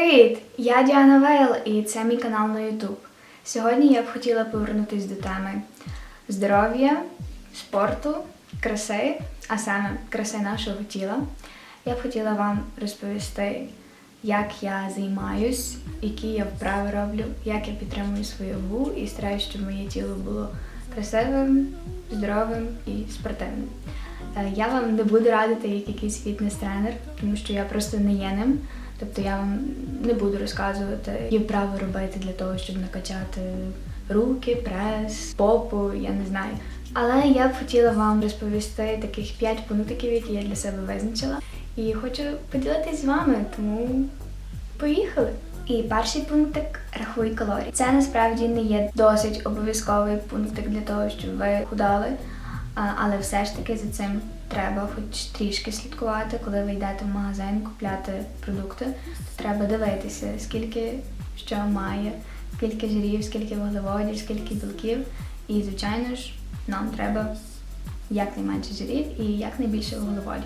Привіт! Я Діана Вейл і це мій канал на YouTube. Сьогодні я б хотіла повернутися до теми здоров'я, спорту, краси, а саме краси нашого тіла. Я б хотіла вам розповісти, як я займаюсь, які я вправи роблю, як я підтримую свою вагу і стараюсь, щоб моє тіло було красивим, здоровим і спортивним. Е, Я вам не буду радити як якийсь фітнес-тренер, тому що я просто не є ним. Тобто я вам не буду розказувати, які вправи робити для того, щоб накачати руки, прес, попу, я не знаю. Але я б хотіла вам розповісти таких 5 пунктиків, які я для себе визначила. І хочу поділитись з вами, тому поїхали. І перший пунктик рахуй калорії. Це насправді не є досить обов'язковий пунктик для того, щоб ви худали, але все ж таки за цим треба хоч трішки слідкувати, коли ви йдете в магазин купляти продукти, то треба дивитися, скільки що має, скільки жирів, скільки вуглеводів, скільки білків. І, звичайно ж, нам треба якнайменше жирів і якнайбільше вуглеводів.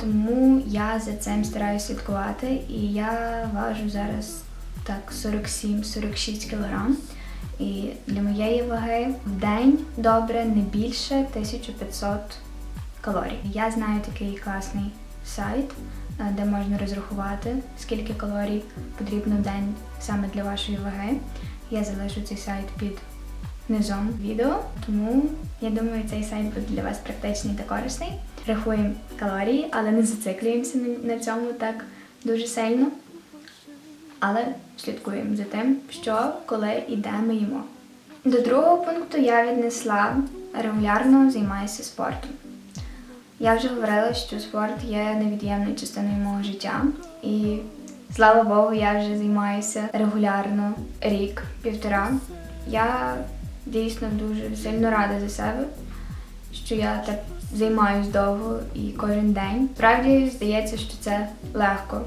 Тому я за цим стараюся слідкувати, і я важу зараз так 47-46 кг. І для моєї ваги в день добре не більше 1500 калорій. Я знаю такий класний сайт, е, де можна розрахувати, скільки калорій потрібно в день саме для вашої ваги. Я залишу цей сайт під низом відео, тому я думаю, цей сайт буде для вас практичний та корисний. Рахуємо калорії, але не зациклюємося на- цьому так дуже сильно. Але слідкуємо за тим, що, коли і де ми їмо. До другого пункту я віднесла регулярно займаюся спортом. Я вже говорила, що спорт є невід'ємною частиною мого життя, і слава Богу, я вже займаюся регулярно рік, півтора. Я дійсно дуже сильно рада за себе, що я так займаюсь довго і кожен день. Справді здається, що це легко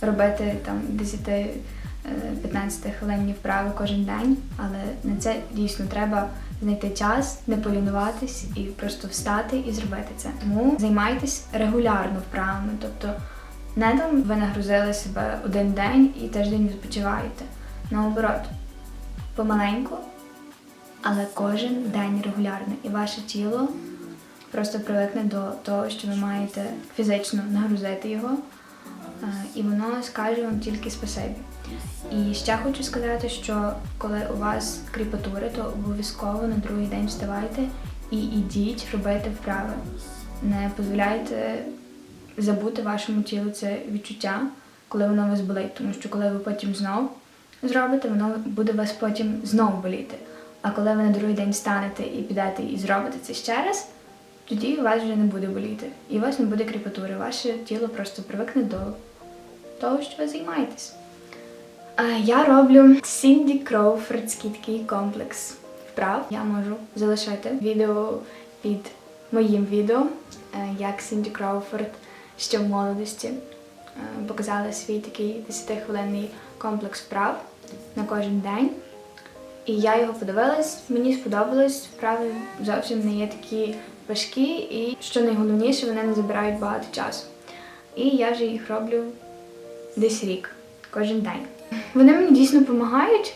робити там 10-15 хвилинні вправи кожен день, але на це дійсно треба знайти час, не полінуватись і просто встати і зробити це. Тому займайтесь регулярно вправами, тобто не там ви нагрузили себе один день і тиждень відпочиваєте. Наоборот, помаленьку, але кожен день регулярно, і ваше тіло просто привикне до того, що ви маєте фізично нагрузити його. І воно скаже вам тільки спасибі. І ще хочу сказати, що коли у вас кріпатури, то обов'язково на другий день вставайте і ідіть робити вправи. Не дозволяйте забути вашому тілу це відчуття, коли воно вас болить, тому що коли ви потім знов зробите, воно буде вас потім знов боліти. А коли ви на другий день встанете і підете і зробите це ще раз, тоді у вас вже не буде боліти. І у вас не буде кріпатури. Ваше тіло просто привикне до того, що ви займаєтесь. Я роблю Сінді Кроуфордський такий комплекс вправ. Я можу залишити відео під моїм відео, е, як Сінді Кроуфорд ще в молодості е, показала свій такий 10-хвилинний комплекс вправ на кожен день. І я його подивилась, мені сподобалось, вправи зовсім не є такі важкі, і що найголовніше, вони не забирають багато часу. І я вже їх роблю десь рік, кожен день. Вони мені дійсно допомагають,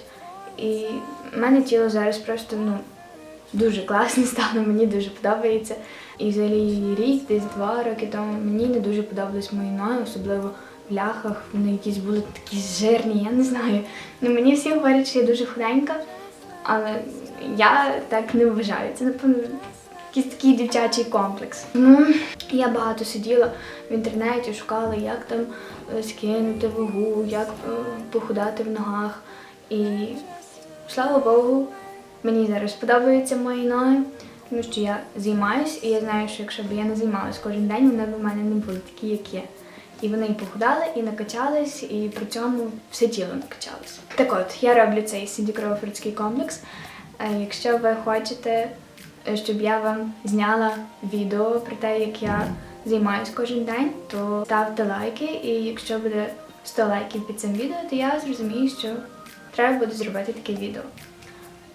і в мене тіло зараз просто ну, дуже класне стало, мені дуже подобається. І взагалі рік, десь два роки тому мені не дуже подобались мої ноги, особливо в ляхах. Вони якісь були такі жирні, я не знаю. Ну, мені всі говорять, що я дуже худенька, але я так не вважаю. Це, напевно, такий дівчачий комплекс. Ну, я багато сиділа в інтернеті, шукала, як там е, скинути вагу, як е, похудати в ногах. І слава Богу, мені зараз подобаються мої ноги, тому що я займаюсь, і я знаю, що якщо б я не займалась кожен день, вони б у мене не були такі, як є. І вони і похудали, і накачались, і при цьому все тіло накачалось. Так от, я роблю цей Сінді Кроуфордський комплекс. Е, Якщо ви хочете, щоб я вам зняла відео про те, як я займаюсь кожен день, то ставте лайки, і якщо буде 100 лайків під цим відео, то я зрозумію, що треба буде зробити таке відео.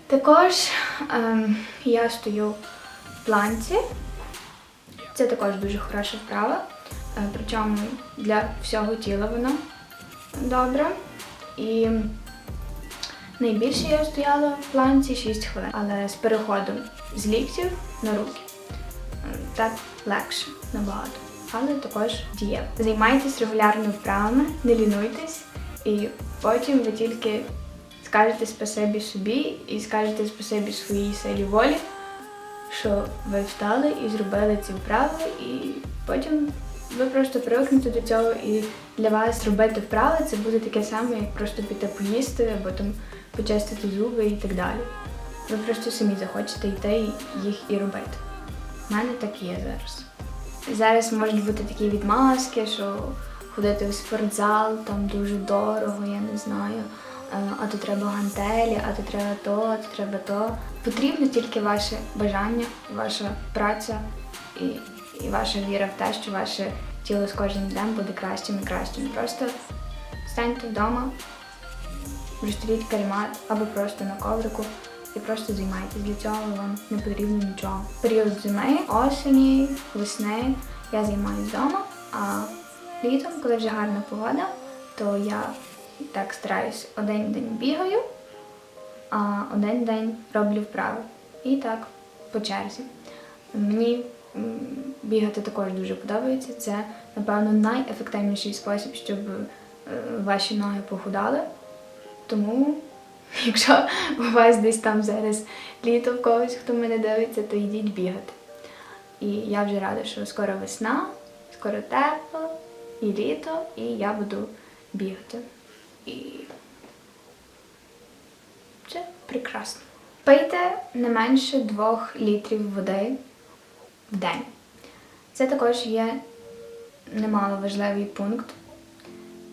Також ем, я стою в планці. Це також дуже хороша вправа. Е, Причому для всього тіла вона. добре. І найбільше я стояла в планці 6 хвилин, але з переходом з ліктів на руки. Так легше набагато, але також дієво. Займайтесь регулярно вправами, не лінуйтесь, і потім ви тільки скажете спасибі собі і скажете спасибі своїй силі волі, що ви встали і зробили ці вправи, і потім ви просто привикнете до цього, і для вас робити вправи це буде таке саме, як просто піти поїсти або там почистити зуби і так далі. Ви просто самі захочете йти їх і робити. У мене так є зараз. Зараз можуть бути такі відмазки, що ходити в спортзал там дуже дорого, я не знаю. Е, А то треба гантелі, а то треба то, а то треба то. Потрібно тільки ваше бажання, ваша праця і, і ваша віра в те, що ваше тіло з кожним днем буде кращим і кращим. Просто станьте вдома, розстеліть каремат або просто на коврику і просто займайтесь. Для цього вам не потрібно нічого. Період зими, осені, весни я займаюся вдома, а літом, коли вже гарна погода, то я так стараюсь один день бігаю, а один день роблю вправи. І так по черзі. Мені бігати також дуже подобається. Це, напевно, найефективніший спосіб, щоб е, ваші ноги похудали. Тому, якщо у вас десь там зараз літо в когось, хто мене дивиться, то йдіть бігати. І я вже рада, що скоро весна, скоро тепло, і літо, і я буду бігати. І це прекрасно. Пийте не менше двох літрів води в день. Це також є немало важливий пункт.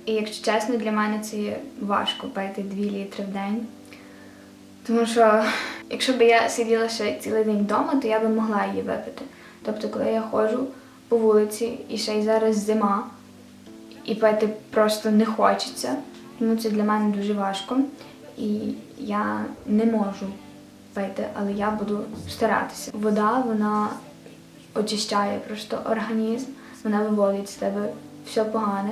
І якщо чесно, для мене це є важко пити 2 літри в день. Тому що якщо б я сиділа ще цілий день вдома, то я би могла її випити. Тобто, коли я ходжу по вулиці і ще й зараз зима, і пити просто не хочеться, тому це для мене дуже важко. І я не можу пити, але я буду старатися. Вода, вона очищає просто організм, вона виводить з тебе все погане,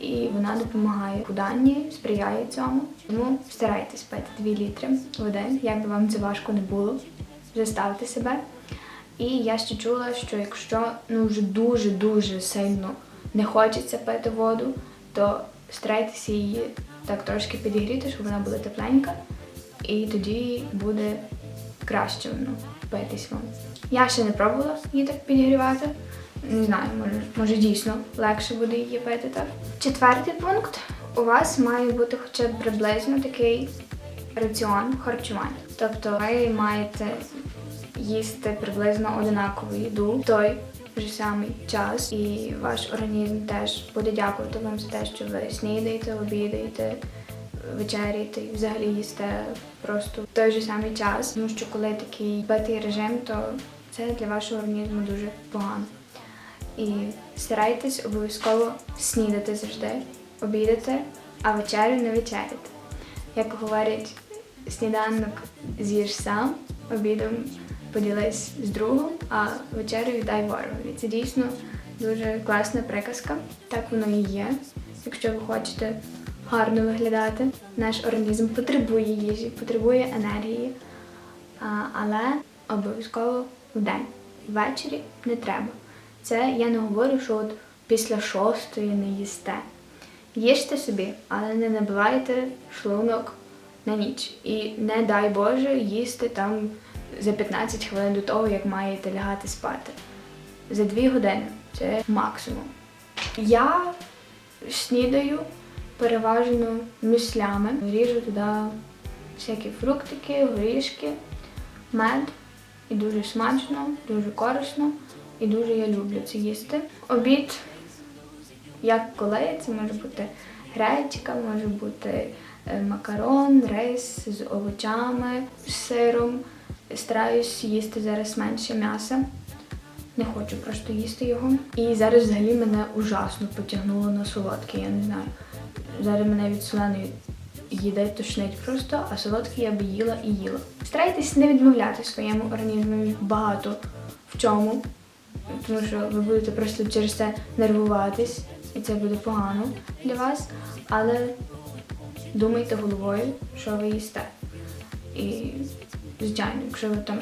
і вона допомагає худанні, сприяє цьому. Тому старайтесь пити 2 літри води, як би вам це важко не було, заставте себе. І я ще чула, що якщо ну вже дуже-дуже сильно не хочеться пити воду, то старайтеся її так трошки підігріти, щоб вона була тепленька, і тоді буде краще воно питись вам. Я ще не пробувала її так підігрівати. Не знаю, може, може дійсно легше буде її пити так. Четвертий пункт. У вас має бути хоча б приблизно такий раціон харчування. Тобто ви маєте їсти приблизно одинакову їду в той же самий час, і ваш організм теж буде дякувати вам за те, що ви снідаєте, обідаєте, вечеряєте і взагалі їсте просто в той же самий час. Тому що коли такий битий режим, то це для вашого організму дуже погано. І старайтесь обов'язково снідати завжди, обідати, а вечерю не вечеряти. Як говорять, сніданок з'їж сам, обідом поділись з другом, а вечерю віддай ворогові. Це дійсно дуже класна приказка. Так воно і є. Якщо ви хочете гарно виглядати, наш організм потребує їжі, потребує енергії, але обов'язково в день. Ввечері не треба. Це я не говорю, що от після шостої не їсте. Їжте собі, але не набивайте шлунок на ніч. І не дай Боже їсти там за 15 хвилин до того, як маєте лягати спати. За 2 години це максимум. Я снідаю переважно мюслями. Ріжу туди всякі фруктики, горішки, мед. І дуже смачно, дуже корисно і дуже я люблю це їсти. Обід, як коли, це може бути гречка, може бути е, макарон, рис з овочами, з сиром. Стараюсь їсти зараз менше м'яса. Не хочу просто їсти його. І зараз взагалі мене ужасно потягнуло на солодке, я не знаю. Зараз мене від соленої їде тошнить просто, а солодке я би їла і їла. Старайтесь не відмовляти своєму організму багато в чому, тому що ви будете просто через це нервуватись, і це буде погано для вас. але думайте головою, що ви їсте. І, звичайно, якщо ви там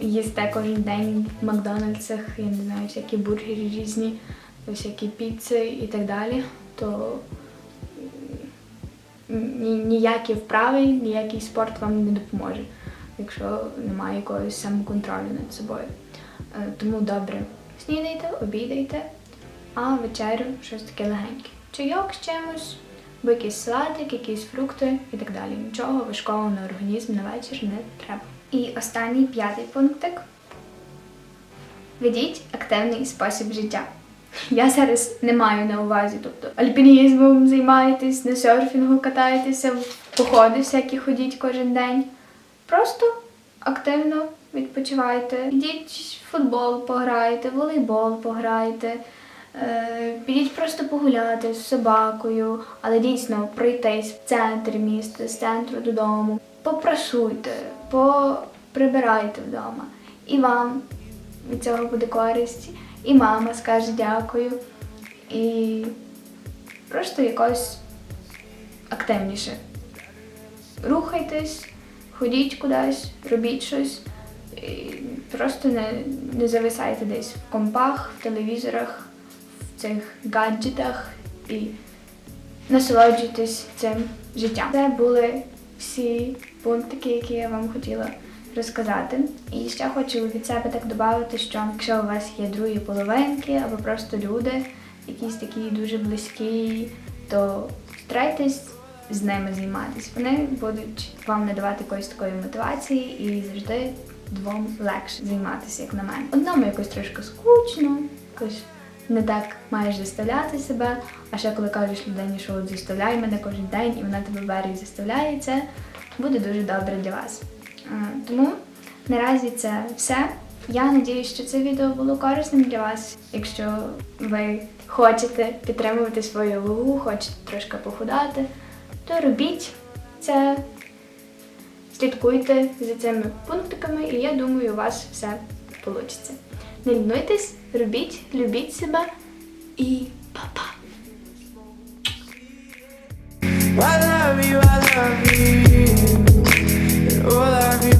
їсте кожен день в Макдональдсах, я не знаю, всякі бургери різні, всякі піци і так далі, то ні, ніякі вправи, ніякий спорт вам не допоможе, якщо немає якогось самоконтролю над собою. Е, Тому добре снідайте, обідайте, а вечерю щось таке легеньке. Чайок з чимось, або якийсь салатик, якісь фрукти і так далі. Нічого важкого на організм на вечір не треба. І останній п'ятий пунктик. Ведіть активний спосіб життя. Я зараз не маю на увазі, тобто альпінізмом займаєтесь, на серфінгу катаєтеся, в походи всякі ходіть кожен день. Просто активно відпочивайте. Йдіть в футбол пограйте, волейбол пограйте, е, підіть просто погуляти з собакою, але дійсно пройтись в центрі міста, з центру додому. Попрасуйте, поприбирайте вдома. І вам від цього буде користь, і мама скаже дякую. І просто якось активніше. Рухайтесь, ходіть кудись, робіть щось. Просто не, не зависайте десь в компах, в телевізорах, в цих гаджетах і насолоджуйтесь цим життям. Це були всі пунктики, які я вам хотіла розказати. І ще хочу від себе так додати, що якщо у вас є другі половинки або просто люди, якісь такі дуже близькі, то старайтесь з ними займатися. Вони будуть вам надавати якоїсь такої мотивації і завжди двом легше займатися, як на мене. Одному якось трошки скучно, якось не так маєш заставляти себе. А ще коли кажеш людині, що от заставляй мене кожен день, і вона тебе бере і заставляє це, буде дуже добре для вас. Тому наразі це все. Я надіюсь, що це відео було корисним для вас. Якщо ви хочете підтримувати свою вагу, хочете трошки похудати, то робіть це, Слідкуйте за цими пунктиками, і я думаю, у вас все вийде. Не лінуйтесь, робіть, любіть себе і па-па! I love you, I love you, oh, all of you.